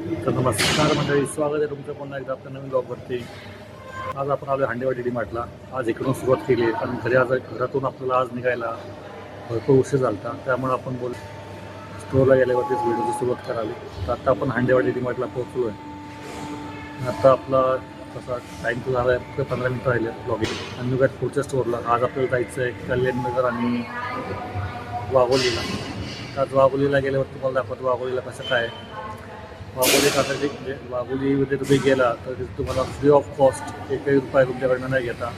तर नमस्कार मंडळी स्वागत आहे तुमचं पुन्हा एकदा. आपल्या नवीन ब्लॉगवरती आज आपण आलो हांडेवाडी डी मार्टला आज इकडून सुरुवात केली आहे कारण घरी आज घरातून आपल्याला आज निघायला भरपूर उशीर झाला होता त्यामुळे आपण बोल स्टोअरला गेल्यावरतीच व्हिडिओची सुरुवात करावी. तर आता आपण हांडेवाडी डी मार्टला पोहोचलो आहे आता आपला तसा टाईम तो झाला आहे फक्त पंधरा मिनटं राहिले ब्लॉगिंग आणि काय पुढच्या स्टोअरला आज आपल्याला जायचं आहे कल्याणनगर आणि वाघोलीला. तर आज वाघोलीला गेल्यावर तुम्हाला दाखवतो वाघोलीला कसं काय आहे. वाघोली आता म्हणजे वाघोलीमध्ये तुम्ही गेला तर तिथे तुम्हाला फ्री ऑफ कॉस्ट एकही रुपये तुमच्याकडनं नाही घेता.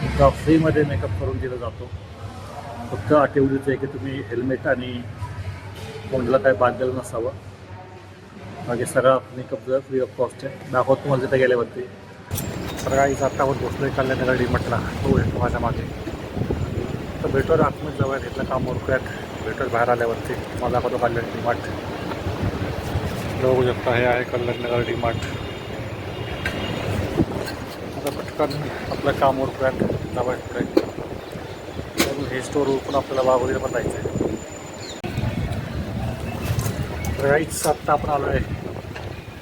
तुमचा फ्रीमध्ये मेकअप करून दिला जातो. फक्त आठवडीचं आहे की तुम्ही हेल्मेट आणि तोंडाला काय बांधलेलं नसावं. बाकी सगळा मेकअप जर फ्री ऑफ कॉस्ट आहे. दाखवत तुम्हाला तिथे गेल्यावरती. सगळ्या आता आपण पोचलो आहे कल्याणनगर डी म्हटला तो आहे माझ्या मागे. तर भेटूया आतमध्ये जवळ घेतलं काम ओळखूयात भेटूया बाहेर आल्यावरती. मला दाखवतो कल्याण डी मार्ट बघू शकता हे आहे कल्याणनगर डी मार्ट आता पटकन आपलं काम उरकूयात दाबायचं पुढे. म्हणून हे स्टोर उरकून आपल्याला वाघोलीला पण जायचं आहे राईट्स आत्ता आपण आलो आहे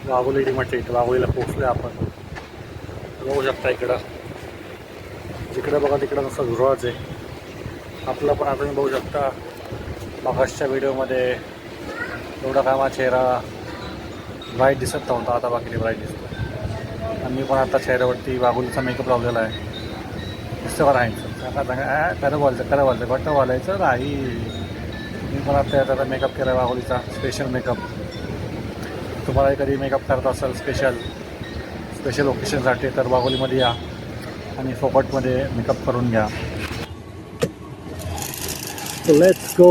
वाघोली डी मार्टच्या इथं. वाघोलीला पोहोचलो आहे आपण. बघू शकता इकडं. जिकडं बघा तिकडं नुसतं झुरळच आहे. आपलं पण आता तुम्ही बघू शकता. मागासच्या व्हिडिओमध्ये एवढा कामा चेहरा. ब्राईट दिसत नव्हता. आता बाकीने ब्राईट दिसतो आणि मी पण आता चेहऱ्यावरती वाघोलीचा मेकअप लावलेला आहे. दिसतं का राहायचं आता सांगा खरं बोलतं खरं बोलतं बट बोलायचं मी पण आता आता मेकअप केला आहे वाघुलीचा स्पेशल मेकअप तुम्हाला कधी मेकअप करत असाल स्पेशल स्पेशल ओकेशनसाठी तर वाघोलीमध्ये या. आणि फोकटमध्ये मेकअप करून घ्या. लेट्स गो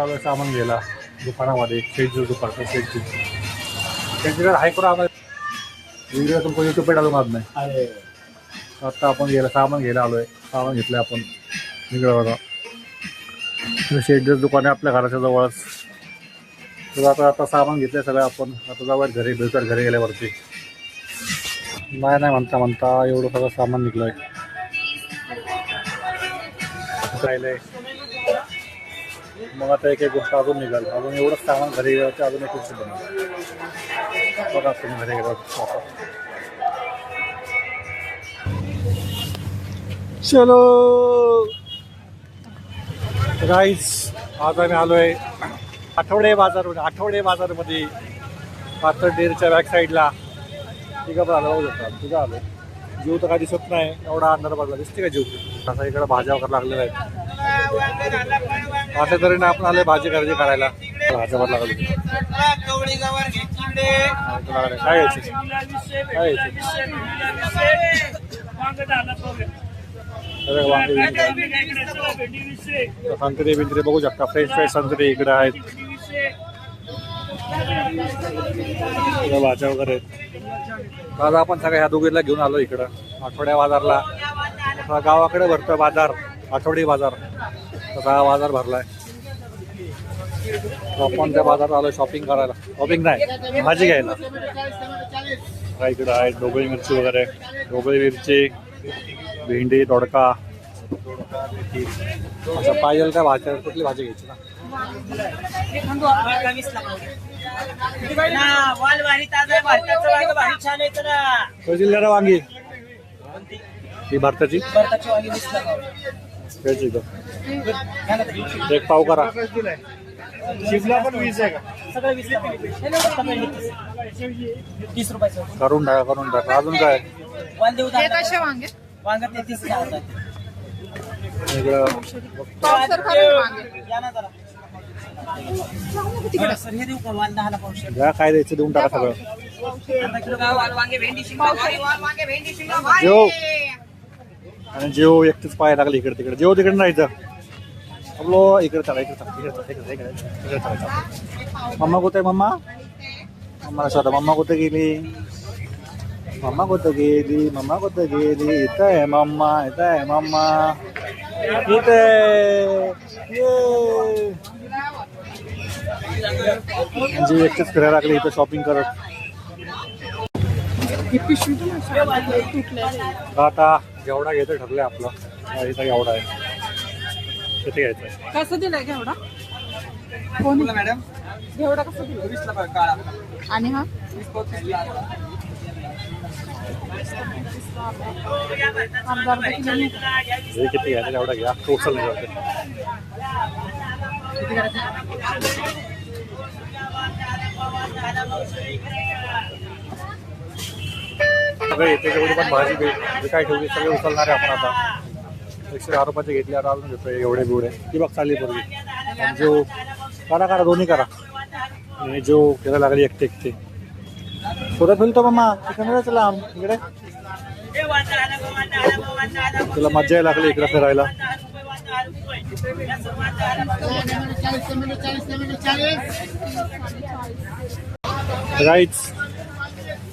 आपल्याला सामान गेला दुकानामध्ये शेटचं दुकान शेटची शेटची आहे करून आम्हाला व्हिडिओ तुमको युट्यूब पे टाकून आज नाही. अरे. आता आपण गेला सामान घ्यायला आलोय. सामान घेतलंय आपण. इकडं बघा दुकान आहे आपल्या घराच्या जवळच. तर आता आता सामान घेतलंय सगळं आपण. आता जाऊयात घरी भेटूयात घरी गेल्यावरती. नाही नाही म्हणता म्हणता एवढं सगळं सामान निघलंय. राहिलंय. मग आता एक एक गोष्ट अजून निघाल. अजून एवढंच सामान घरी गेलं अजून एक गोष्ट बनवलं. बघा तुम्ही घरी गेल्यावरती चलो. राईस आज आम्ही आलोय. आठवडे बाजार आठवडे बाजारमध्ये पाथर डेअरीच्या बॅक साईडला तिघं पण आलं बघू शकता. आलो. जीव तर काय दिसत नाही एवढा अंधार पडला. दिसते का जीव? असा इकडे भाज्या वगैरे लागलेला आहे अशा तऱ्हेने आपण आलोय भाजी खरेदी करायला. भाज्या लागली. काय यायची? काय यायची? संत्री बिंत्री बघू शकता. फ्रेश फ्रेश संत्री इकडे आहेत. भाज्या वगैरे आज आपण सगळ्या ह्या दोघीला घेऊन आलो इकडं. आठवड्या बाजारला. गावाकडे भरतो बाजार. आठवडी बाजार. तसा हा बाजार भरलाय. तर आपण त्या बाजारात आलो शॉपिंग करायला. शॉपिंग नाही भाजी घ्यायला. हा इकडं आहे ढोबळी मिरची वगैरे. ढोबळी मिरची भेंडी दोडका. असं पाहिजे काय भाज्या कुठली भाजी घ्यायची ना. आहे कशी वांगी. ही भारताची. घ्यायची का एक पाव करा. शिजला पण वीस आहे का? तीस. तीस रुपयाचं. करून टाका करून टाका. अजून काय? हे कसे वांगे? वांग पावशे घ्या काय द्यायचं देऊन टाका सगळं. आणि जेव एकटेच पाय लागले इकडे तिकडे. जेव तिकडे नाही तर आपलं इकडे चला इकडे चला इकडे चला इकडे इकडे इकडे चला मम्मा कुठे आहे मम्मा? मम्मा शोधा मम्मा कुठे गेली? मम्मा कुठे गेली? मम्मा कुठे गेली? इथं आहे मम्मा इथं आहे मम्मा. इथे. म्हणजे एकटेच फिरायला लागले इथं शॉपिंग करत. ही पिशवी पण अशी तुटलेली आहे. आता जेवढा घ्यायचं ठरलंय आपलं इथं एवढा आहे. किती घ्यायचं? आहे कसं दिलाय घेवडा? कोण? मॅडम. घेवडा कसं दिला वीसला बघा, काळा. आणि हा. हे किती घ्यायचं? तेवढा घ्या. टोटल नाही वाटत? सगळे येते जेवढी पण भाजी बी जे काय ठेवली सगळे उचलणारे आपण आता. एकशे दहा रुपयाचे घेतले आता अजून घेतोय एवढे बिवडे ती बघ चालली पूर्वी जो करा करा दोन्ही करा. आणि जो केला लागली एकटे एकटे. होईल फिरतो मामा तिकडे चला इकडे. तुला मजा यायला लागली इकडे फिरायला. राईट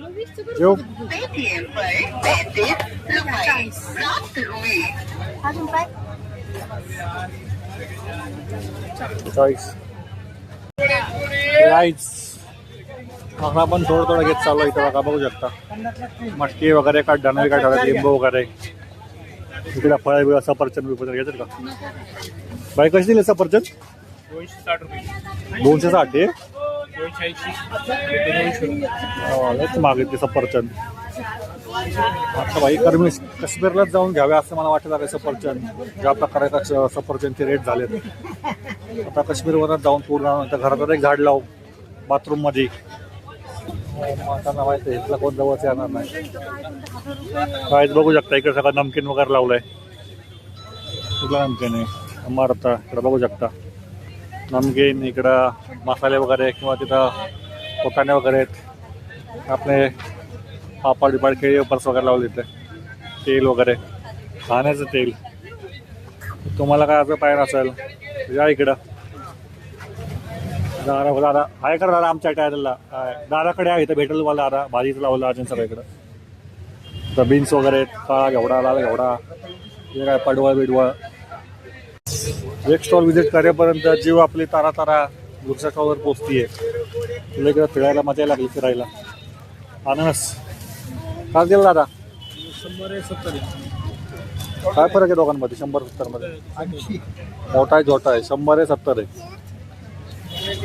जीव चॉईस राईस आता आपण थोडं थोडं घेत चाललो इथं बघा बघू शकता. मटकी वगैरे काय डणवी काय ठेवतात लिंबू वगैरे. इकडे फळ बिळ सफरचंद बिफरचंद घेतात का? बाई कशी दिली सफरचंद? दोनशे साठ रुपये. दोनशे साठ आहे दोनशे लयच सफरचंद आता भाई कर्मी काश्मीरलाच जाऊन घ्यावे असं मला वाटत आहे सफरचंद. ज्या प्रकारे सफरचंदचे रेट झालेत. आता काश्मीरवरच जाऊन पूर्ण घरातच एक झाड लावू. बाथरूममध्ये. माहिती आहे, इथला कोण जवळच येणार नाही. काहीच बघू शकता इकडे सगळं नमकीन वगैरे लावलंय. कुठला नमकीन आहे? मारता इकडे बघू शकता. नमकीन इकडं मसाले वगैरे किंवा तिथं दुकाने वगैरे आहेत. आपले पापड बिपाड केळी पर्स वगैरे लावले तिथे तेल वगैरे खाण्याचं तेल. तुम्हाला काय असं पाहिजे असेल या इकडं. दादा दादा आहे का दादा आमच्या टायरला दादाकडे आहे इथं भेटेल तुम्हाला दादा. भाजीचं लावलं अजून सगळं इकडं. तर बीन्स वगैरे काळा घेवडा लाल घेवडा. हे काय पडवळ बिडवळ. एक स्टॉल व्हिजिट करेपर्यंत जीव आपली तारा तारा दुसऱ्या स्टॉलवर पोचतीये. तुला इकडं फिरायला मजा लागली फिरायला. अननस. काय दिलं दादा? काय फरक आहे दोघांमध्ये? शंभर सत्तरमध्ये? मोठा आहे छोटा आहे. शंभर आहे सत्तर आहे.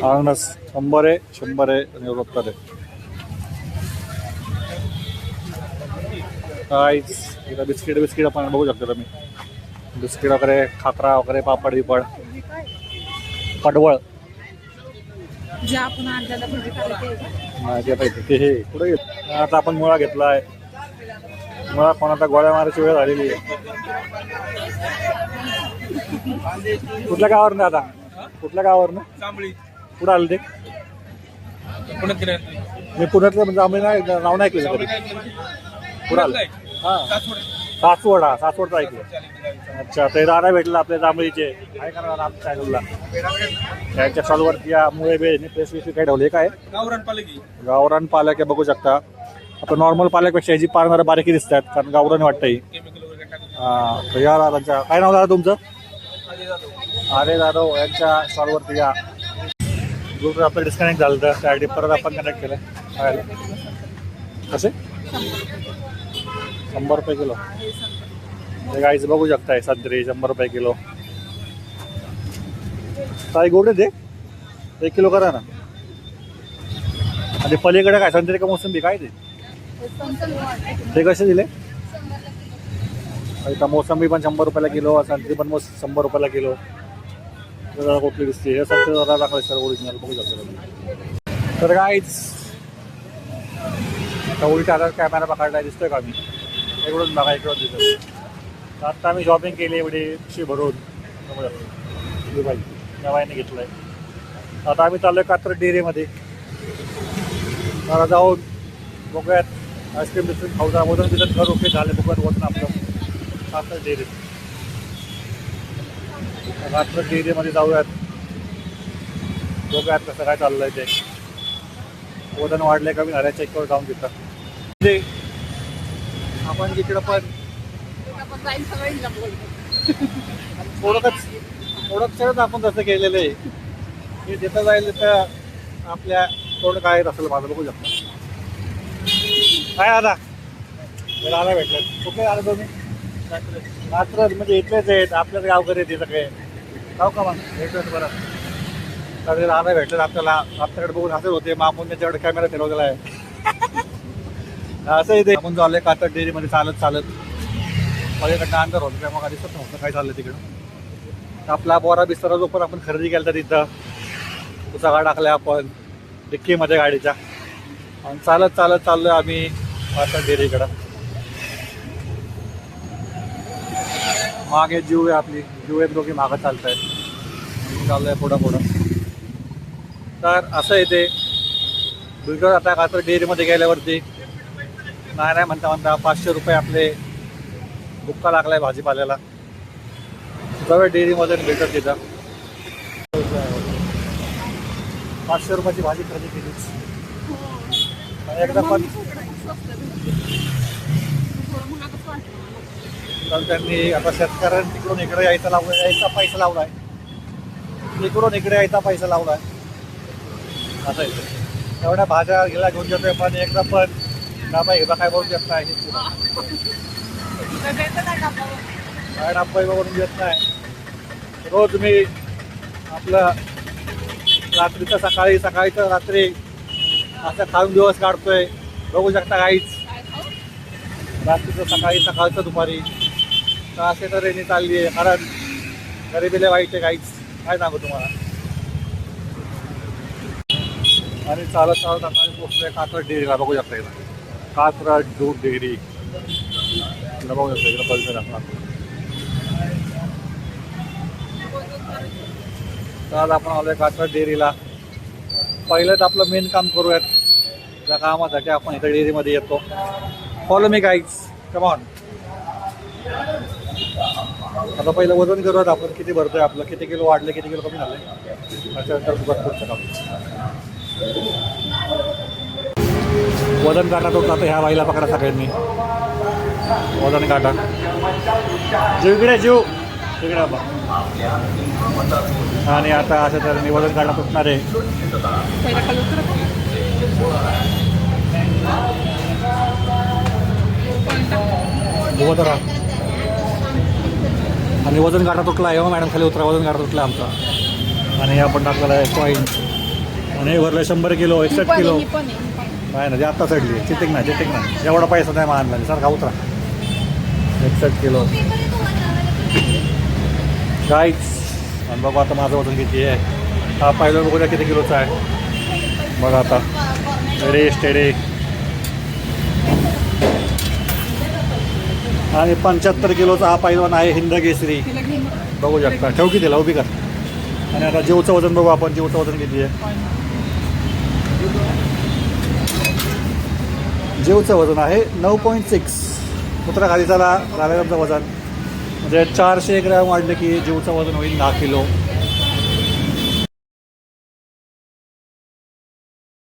अननस शंभर आहे शंभर आहे आणि सत्तर आहे. काय इथं बिस्किट बिस्किट आपण बघू शकतो तुम्ही. बिस्किट वगैरे खाकरा वगैरे पापड बिपड पडवळ ते हे. कुठे आता आपण मुळा घेतलाय. मुळा कोणाचा गोळ्या मारायची वेळ झालेली आहे. कुठल्या गावावर आता? कुठल्या गावावर ना जांभळी. कुठं आलं ते? मी पुण्यातलं म्हणजे आम्ही नाही नाव नाही ऐकलं कधी. कुठं आलं? हा. सासवड हा सासवडचं ऐकलं अच्छा ते दादा भेटला आपल्या जांभळीचे. काय करणार आमच्या चॅनलला त्यांच्या स्टॉलवरती या मुळे बे प्रेस विषयी काय ठेवले काय? गावरान पालकी गावरान पालक बघू शकता. आपण नॉर्मल पालकपेक्षा ह्याची पारणार बारीकी दिसतात कारण गावरान वाटतं ही हा, या दादांच्या काय नाव दादा तुमचं? अरे जाधव यांच्या स्टॉलवरती या. ग्रुप आपलं डिस्कनेक्ट झालं तर त्यासाठी परत आपण कनेक्ट केलं? कसे? शंभर रुपये किलो. हे गाईचं बघू शकताय संत्री शंभर रुपये किलो. काय गोडे दे एक किलो करा ना. आणि पलीकडे काय संत्री का मोसंबी काय ते? ते कसे दिले? इथं मोसंबी पण शंभर रुपयाला किलो संत्री पण मोस शंभर रुपयाला किलो. जरा कुठली दिसते? हे संत्री जरा दाखवाय सर ओरिजिनल बघू शकतो तर काहीच आता उलटा आता कॅमेरा पकडला दिसतोय का मी? इकडून बघा इकडून दिसत तर आता आम्ही शॉपिंग केली एवढी पिशवी भरून. नवाईने शकतो. ही घेतलंय. आता आम्ही चाललोय कात्र डेअरीमध्ये. मला जाऊन बघूयात. आईस्क्रीम बिस्क्रीम खाऊ जा. वजन तिथं घर ओके झाले बघूयात वजन आपलं. कात्र डेअरी. कात्र डेअरीमध्ये जाऊयात. बघूयात कसं काय चाललंय ते. वजन वाढलंय कमी झालंय चेक करून जाऊन घेतात आपण तिकडं पण. थोडंच थोडंच आपण तसं केलेलं आहे. की जिथं जाईल तिथं आपल्या थोडं काय असेल माझं बघू शकतो. काय आला राहणार भेटलं. कुठे आलं तुम्ही? रात्र म्हणजे इथलेच आहेत. आपल्याच गावकरी आहेत सगळे. जाऊ का मग? भेटत बरं सगळे राहणं भेटलं आपल्याला. आपल्याकडे बघून हसत होते. मग आपण त्याच्याकडे कॅमेरा फिरवलेला आहे. असं इथे आपण चाललंय कातर डेअरीमध्ये चालत चालत. माझ्याकडनं अंतर होतं त्यामुळे मग दिसत नव्हतं काय चाललं तिकडं? आपला बोरा बिस्तरा जो पण आपण खरेदी केला तिथं तो सगळा टाकलाय आपण डिक्कीमध्ये गाडीच्या आणि चालत चालत चाललोय आम्ही आता डेअरीकडं. मागे जीव आहे आपली जीव आहेत दोघी मागं चालत आहेत चाललंय पुढं पुढं. तर असं येते बिलकुल आता कातर डेअरीमध्ये गेल्यावरती नाही नाही म्हणता म्हणता पाचशे रुपये आपले बुक्का लागलाय भाजीपाल्याला. जाऊया डेअरीमध्ये भेटत तिथं. पाचशे रुपयाची भाजी खरेदी केलीच. एकदा पण त्यांनी आता शेतकऱ्यांनी तिकडून इकडे यायचा लावलाय यायचा पैसा लावलाय. इकडून इकडे यायचा पैसा लावलाय. असं आहे. एवढ्या भाज्या गेला घेऊन जातोय पण एकदा पण डाबा एकदा काय बोलून देत नाही काय डाबा बोलून देत नाही. रोज मी आपलं रात्रीचं सकाळी सकाळीचं रात्री असं खाऊन दिवस काढतोय. बघू शकता काहीच. रात्रीचं सकाळी सकाळचं दुपारी. तर असे तर रेणी चालली आहे. कारण गरिबीला वाईट आहे काहीच. काय सांगू तुम्हाला? आणि चालत चालत आता आम्ही पोचलोय कात्रज डेअरीला. बघू शकता इथं డూర్ दूध डेअरी इकडं बघू शकता इकडं तर आज आपण आहे कात्रज डेअरीला पहिलं तर आपलं मेन काम करूयात. त्या कामासाठी आपण इथं डेअरीमध्ये येतो. फॉलो मी गाईड्स कमॉन आता पहिलं वजन करूयात आपण. किती भरतोय आपलं? किती किलो वाढले? किती किलो कमी झालं त्याच्यानंतर बघत. करू शकतो वजन काटा तो आता ह्या बाईला पकडा सगळ्यांनी. वजन काटा. जीव इकडे जीव. इकडे बा आणि आता अशा तऱ्हेने वजन काटा तुटणार आहे. उभं राहा. आणि वजन काटा तुटला आहे हो मॅडम. खाली उतरा वजन काटा तुटला आमचा. आणि आपण टाकलेला आहे कॉईन आणि हे भरलं शंभर किलो एकसष्ट किलो. नाही ना ते आत्ता चढली चिटिंग नाही चिटिंग नाही. एवढा पैसा नाही मानला सारखा उतरा. एकसष्ट किलो काहीच आणि बघू आता माझं वजन किती आहे. हा पाहिलं बघूया किती किलोचा आहे. बघा आता. टेडे स्टेडे आणि पंच्याहत्तर किलोचा हा पैलवान आहे हिंद केसरी. बघू शकता. ठेव किती उभी कर. आणि आता जीवचं वजन बघू आपण. जीवचं वजन किती आहे. जेवचं वजन आहे नऊ पॉईंट सिक्स. कुत्रा खाली चला झालं वजन. म्हणजे चारशे ग्रॅम वाढले की जेवचं वजन होईल दहा किलो.